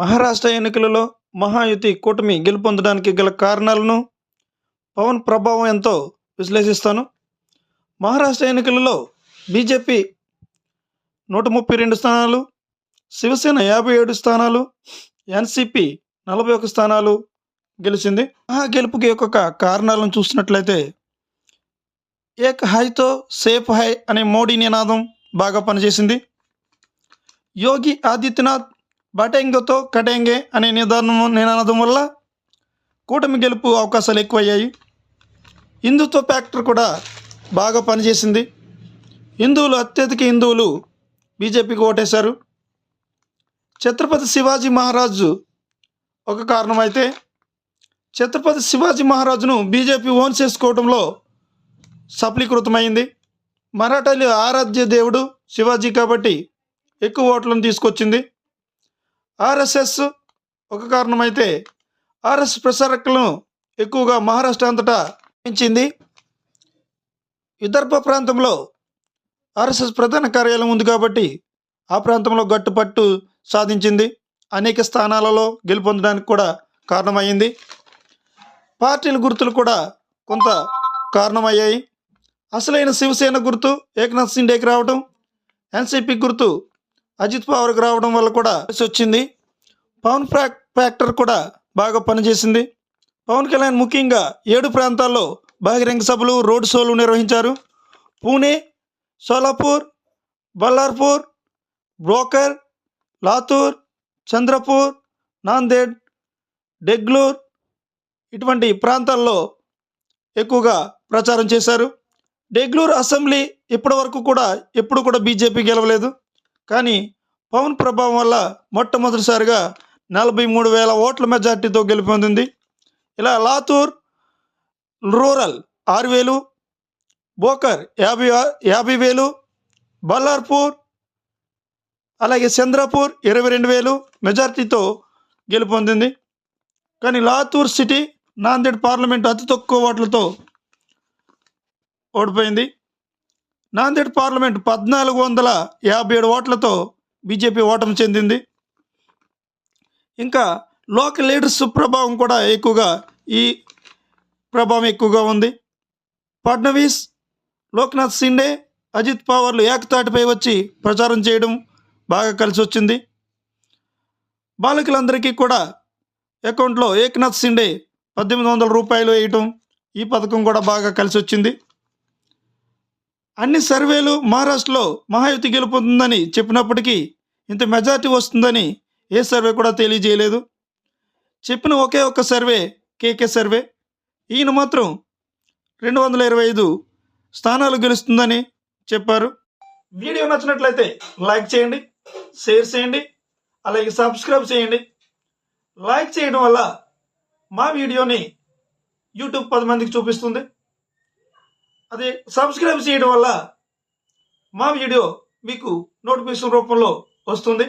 మహారాష్ట్ర ఎన్నికలలో మహాయుతి కూటమి గెలుపొందడానికి గల కారణాలను పవన్ ప్రభావం ఎంతో విశ్లేషిస్తాను. మహారాష్ట్ర ఎన్నికలలో బీజేపీ నూట ముప్పై రెండు స్థానాలు శివసేన యాభై ఏడు స్థానాలు ఎన్సిపి నలభై ఒక స్థానాలు గెలిచింది. మహా గెలుపుకి యొక్క కారణాలను చూసినట్లయితే ఏక్ హైతో సేఫ్ హై అనే మోడీ నినాదం బాగా పనిచేసింది. యోగి ఆదిత్యనాథ్ బటెంగతో కటెంగే అనే నిదానం నినాదం వల్ల కూటమి గెలుపు అవకాశాలు ఎక్కువయ్యాయి. హిందుత్వ ఫ్యాక్టర్ కూడా బాగా పనిచేసింది. హిందువులు అత్యధిక హిందువులు బీజేపీకి ఓటేశారు. ఛత్రపతి శివాజీ మహారాజు ఒక కారణమైతే ఛత్రపతి శివాజీ మహారాజును బీజేపీ ఓన్ చేసుకోవడంలో సఫలీకృతమైంది. మరాఠాలు ఆరాధ్య దేవుడు శివాజీ కాబట్టి ఎక్కువ ఓట్లను తీసుకొచ్చింది. ఆర్ఎస్ఎస్ ఒక కారణమైతే ఆర్ఎస్ ప్రసారకులను ఎక్కువగా మహారాష్ట్ర అంతటా పెంచింది. విదర్భ ప్రాంతంలో ఆర్ఎస్ఎస్ ప్రధాన కార్యాలయం ఉంది కాబట్టి ఆ ప్రాంతంలో గట్టుపట్టు సాధించింది. అనేక స్థానాలలో గెలుపొందడానికి కూడా కారణమైంది. పార్టీల గుర్తులు కూడా కొంత కారణమయ్యాయి. అసలైన శివసేన గుర్తు ఏకనాథ్ సిండేకి రావడం ఎన్సీపీ గుర్తు అజిత్ పవర్కి రావడం వల్ల కూడా వచ్చింది. పవన్ ఫ్యాక్టర్ కూడా బాగా పనిచేసింది. పవన్ కళ్యాణ్ ముఖ్యంగా ఏడు ప్రాంతాల్లో బహిరంగ సభలు రోడ్ షోలు నిర్వహించారు. పూణే సోలాపూర్ బల్లార్పూర్ బ్రోకర్ లాతూర్ చంద్రపూర్ నాందేడ్ డెగ్లూర్ ఇటువంటి ప్రాంతాల్లో ఎక్కువగా ప్రచారం చేశారు. డెగ్లూర్ అసెంబ్లీ ఇప్పటి వరకు కూడా ఎప్పుడు కూడా బీజేపీ గెలవలేదు. కానీ పవన్ ప్రభావం వల్ల మొట్టమొదటిసారిగా నలభై మూడు వేల ఓట్ల మెజార్టీతో గెలుపొందింది ఇలా లాతూర్ రూరల్ ఆరు వేలు బోకర్ యాభై యాభై వేలు బల్లార్పూర్ అలాగే చంద్రపూర్ ఇరవై రెండు వేలు మెజార్టీతో గెలుపొందింది కానీ లాతూర్ సిటీ నాందేడ్ పార్లమెంట్ అతి తక్కువ ఓట్లతో ఓడిపోయింది. నాందేడ్ పార్లమెంట్ పద్నాలుగు వందల యాభై ఏడు ఓట్లతో బీజేపీ ఓటమి చెందింది. ఇంకా లోకల్ లీడర్స్ ప్రభావం కూడా ఎక్కువగా ఈ ప్రభావం ఎక్కువగా ఉంది. ఫడ్నవీస్ లోక్నాథ్ సిండే అజిత్ పవార్లు ఏకతాటిపై వచ్చి ప్రచారం చేయడం బాగా కలిసి వచ్చింది. బాలికలందరికీ కూడా అకౌంట్లో ఏకనాథ్ సిండే పద్దెనిమిది వందల రూపాయలు వేయటం ఈ పథకం కూడా బాగా కలిసి వచ్చింది. అన్ని సర్వేలు మహారాష్ట్రలో మహాయుతి గెలుపుతుందని చెప్పినప్పటికీ ఇంత మెజార్టీ వస్తుందని ఏ సర్వే కూడా తెలియజేయలేదు. చెప్పిన ఒకే ఒక్క సర్వే కేకే సర్వే ఈయన మాత్రం రెండు వందల ఇరవై ఐదు స్థానాలు గెలుస్తుందని చెప్పారు. వీడియో నచ్చినట్లయితే లైక్ చేయండి షేర్ చేయండి అలాగే సబ్స్క్రైబ్ చేయండి. లైక్ చేయడం వల్ల మా వీడియోని యూట్యూబ్ పది మందికి చూపిస్తుంది. అదే సబ్స్క్రైబ్ చేయడం వల్ల మా వీడియో మీకు నోటిఫికేషన్ రూపంలో వస్తుంది.